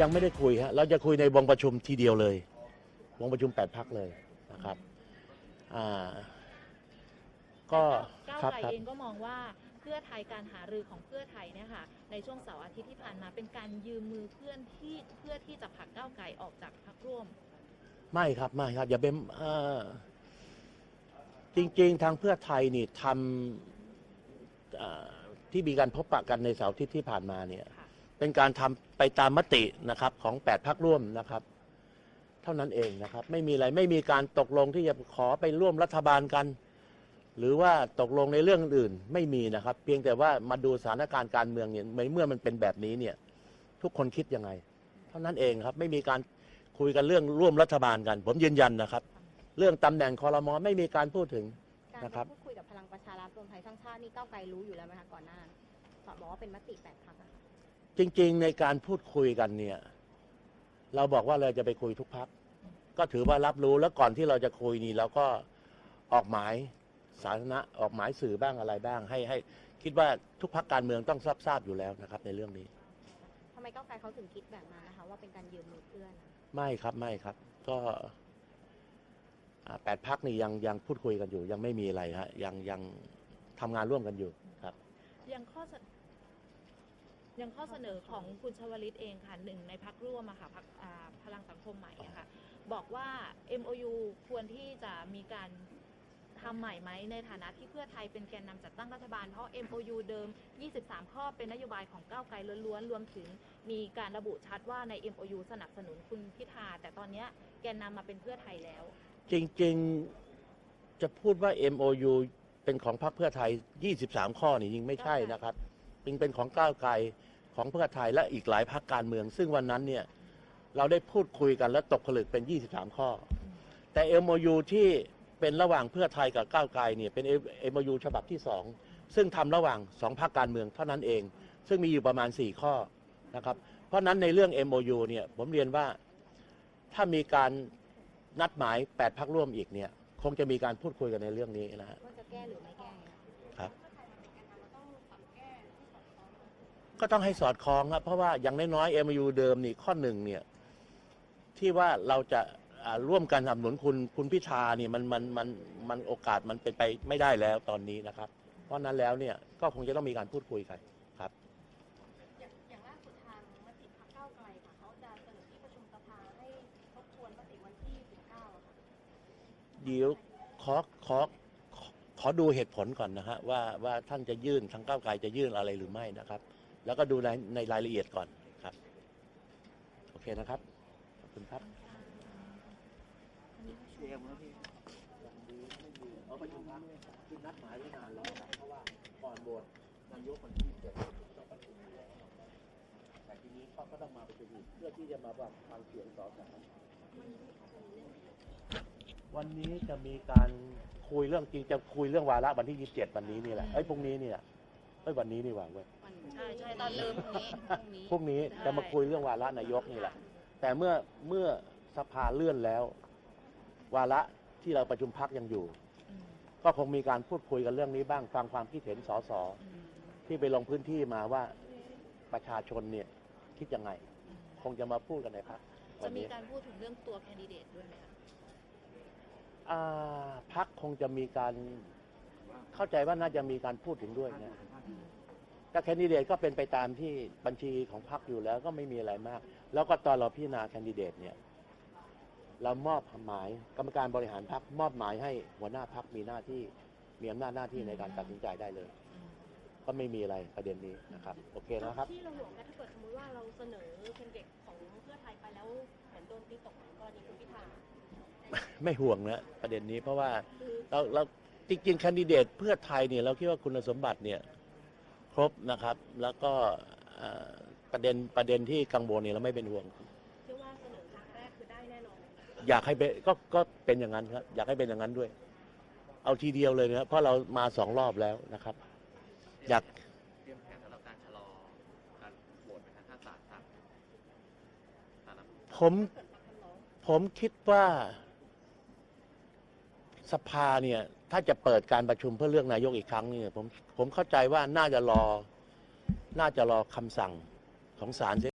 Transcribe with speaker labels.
Speaker 1: ยังไม่ได้คุยฮะเราจะคุยในวงประชุมทีเดียวเลยวงประชุมแปดพักเลยนะครับอ่าก็
Speaker 2: ก้าว
Speaker 1: ครับ
Speaker 2: ไกล
Speaker 1: ครับ
Speaker 2: เองก็มองว่าเพื่อไทยการหารือของเพื่อไทยเนี่ยค่ะในช่วงเสาร์อาทิตย์ที่ผ่านมาเป็นการยืมมือเพื่อนที่เพื่อที่จะผลักก้าวไกลออกจากพรรคร่วม
Speaker 1: ไม่ครับไม่ครับ อย่าเป็นเอ่อจริง ๆ ทางเพื่อไทยนี่ทำเอ่อที่มีการพบปะกันในเสาร์อาทิตย์ที่ผ่านมาเนี่ย
Speaker 2: ค่ะ
Speaker 1: เป็นการทำไปตามมตินะครับของแปดพักร่วมนะครับ เท่านั้นเองนะครับ ไม่มีอะไรไม่มีการตกลงที่จะขอไปร่วมรัฐบาลกัน หรือว่าตกลงในเรื่องอื่นไม่มีนะครับ เพียงแต่ว่ามาดูสถานการณ์การเมืองเนี่ยเมื่อมันเป็นแบบนี้เนี่ย ทุกคนคิดยังไง เท่านั้นเองครับ ไม่มีการคุยกันเรื่องร่วมรัฐบาลกัน ผมยืนยันนะครับ เรื่องตำแหน่งคอรมอไม่มีการพูดถึง
Speaker 3: การ
Speaker 1: นะครับ
Speaker 3: ไปพูดคุยกับพลังประชารัฐรวมไทยสร้างชาตินี่ก้าวไกลรู้อยู่แล้วไหมคะก่อนหน้าตอนบอกว่าเป็นมติแปดพักอะค่ะ
Speaker 1: จริง ๆ ในการพูดคุยกันเนี่ย เราบอกว่าเราจะไปคุยทุกพัก ก็ถือว่ารับรู้แล้วก่อนที่เราจะคุยนี่เราก็ออกหมายสาธารณะออกหมายสื่อบ้างอะไรบ้าง ให้ให้คิดว่าทุกพักการเมืองต้องทราบทราบอยู่แล้วนะครับ ในเรื่องนี้
Speaker 3: ทำไมก้าวไกลเขาถึงคิดแบบนั้นนะคะ ว่าเป็นการยืมมือเพื่อน
Speaker 1: ไม่ครับไม่ครับ ก็อ่าแปดพักนี่ยังยังพูดคุยกันอยู่ ยังไม่มีอะไรฮะยังยังทำงานร่วมกันอยู่ครับ
Speaker 2: ยังข้อ เสยังข้อเสนอของคุณชวลิตเองค่ะหนึ่งในพักร่วมอะค่ะพรรคอ่าพลังสังคมใหม่อะค่ะบอกว่า MOU ควรที่จะมีการทำใหม่ไหมในฐานะที่เพื่อไทยเป็นแกนนำจัดตั้งรัฐบาล เพราะ MOU เดิม 23 ข้อเป็นนโยบายของก้าวไกลล้วนๆ รวมถึงมีการระบุชัดว่าใน MOU สนับสนุนคุณพิธา แต่ตอนเนี้ยแกนนำมาเป็นเพื่อไทยแล้ว
Speaker 1: จริงๆจะพูดว่า MOU เป็นของพรรคเพื่อไทย 23 ข้อนี่ยิงไม่ใช่นะครับจึงเป็นของก้าวไกล ของเพื่อไทยและอีกหลายพรรคการเมือง ซึ่งวันนั้นเนี่ยเราได้พูดคุยกันและตกผลึกเป็น 23 ข้อ แต่ MOU ที่เป็นระหว่างเพื่อไทยกับก้าวไกลเนี่ยเป็น MOU ฉบับที่ 2 ซึ่งทำระหว่างสองพรรคการเมืองเท่านั้นเอง ซึ่งมีอยู่ประมาณ 4 ข้อนะครับเพราะฉะนั้นในเรื่อง MOU เนี่ยผมเรียนว่าถ้ามีการนัดหมาย 8พักร่วมอีกเนี่ยคงจะมีการพูดคุยกันในเรื่องนี้นะฮะ
Speaker 3: ว่าจะแก้หรือไม่แก้ไง
Speaker 1: ครับ ก็ต้องให้สอดคล้องครับเพราะว่าอย่างน้อยๆ MOU เดิมนี่ข้อหนึ่งเนี่ยที่ว่าเราจะอ่าร่วมกันสนับสนุนคุณคุณพิธาเนี่ยมันมันมันมันโอกาสมันเป็นไปไม่ได้แล้วตอนนี้นะครับ เพราะฉะนั้นแล้วเนี่ยก็คงจะต้องมีการพูดคุยกันครับ
Speaker 3: อย่างอย่างล่าสุดทางมติพักก้าวไกลค่ะเขาจะเสนอที่ประชุมสภาให้ทบทวนมติวันที่ 19อะค่ะ
Speaker 1: เดี๋ยวขอขอขอขอดูเหตุผลก่อนนะฮะว่าว่าท่านจะยื่นทางก้าวไกลจะยื่นอะไรหรือไม่นะครับ แล้วก็ดูในในรายละเอียดก่อนครับ โอเคนะครับ ขอบคุณครับเตรียมแล้วพี่เอาประชุมครับคือนัดหมายไว้นานแล้วเพราะว่าก่อนโหวตนายกวันที่เจ็ดต้องประชุมแล้วนะครับแต่ทีนี้เขาก็ต้องมาประชุมเพื่อที่จะมาบอกฟังเสียงสอสอวันนี้จะมีการคุยเรื่องจริงจะคุยเรื่องวาระวันที่27วันนี้นี่แหละเอ้พรุ่งนี้เนี่แหละเอ้วันนี้นี่หว่าเว้ย
Speaker 2: ใช่ใช่ตอนเริ่มพรุ่งนี้
Speaker 1: พรุ่งนี้จะมาคุยเรื่องวาระนายกนี่แหละ แต่เมื่อเมื่อสภาเลื่อนแล้ว วาระที่เราประชุมพักยังอยู่
Speaker 2: อืม
Speaker 1: ก็คงมีการพูดคุยกันเรื่องนี้บ้างฟังความคิดเห็นสส
Speaker 2: อืม
Speaker 1: ที่ไปลงพื้นที่มาว่าประชาชนเนี่ยคิดยังไง
Speaker 2: อืม
Speaker 1: คงจะมาพูดกันในพักวั
Speaker 2: จะ
Speaker 1: น
Speaker 2: มี
Speaker 1: นี้
Speaker 2: การพูดถึงเรื่องตัวแคนดิเดตด้วยไหมคะ
Speaker 1: อ่าพักคงจะมีการเข้าใจว่าน่าจะมีการพูดถึงด้วยนะ
Speaker 2: อืม
Speaker 1: แต่แคนดิเดตก็เป็นไปตามที่บัญชีของพรรคอยู่แล้วก็ไม่มีอะไรมาก แล้วก็ตอนเราพิจารณาแคนดิเดตเนี่ยเรามอบหมายกรรมการบริหารพรรคมอบหมายให้หัวหน้าพรรคมีหน้าที่มีอำนาจหน้าที่ในการตัดสินใจได้เลย
Speaker 2: อืม
Speaker 1: ก็ไม่มีอะไรประเด็นนี้นะครับ โอเคนะครับ
Speaker 3: ที่เราหลวงกันถ้าเกิดสมมติว่าเราเสนอแคนดิเดตของเพื่อไทยไปแล้วเหมือนโดนตีตกเหมือนกรณีคุณพิธา
Speaker 1: ไม่ห่วงนะประเด็นนี้เพราะว่า
Speaker 3: คือ
Speaker 1: เราเราจริงๆแคนดิเดตเพื่อไทยเนี่ยเราคิดว่าคุณสมบัติเนี่ยค รบนะครับ แล้วก็เอ่อประเด็นประเด็นที่กังวลเนี่ยเราไม่เป็นห่วง
Speaker 3: เชื่อว่าเสนอครั้งแรกคือได้แน่นอน
Speaker 1: อยากให้เป็นก็ก็เป็นอย่างนั้นครับ อยากให้เป็นอย่างนั้นด้วย เอาทีเดียวเลยนะครับเพราะเรามาสองรอบแล้วนะครับ อยาก
Speaker 4: เตรียมแผนสำหรับการชะลอการโหวตไหมครับถ้าศาลสั่งศาลรัฐธรรมนูญ
Speaker 1: ผมผมคิดว่าสภาเนี่ย ถ้าจะเปิดการประชุมเพื่อเลือกนายกอีกครั้งนี่ผมผมเข้าใจว่าน่าจะรอ น่าจะรอคำสั่งของศาลเสีย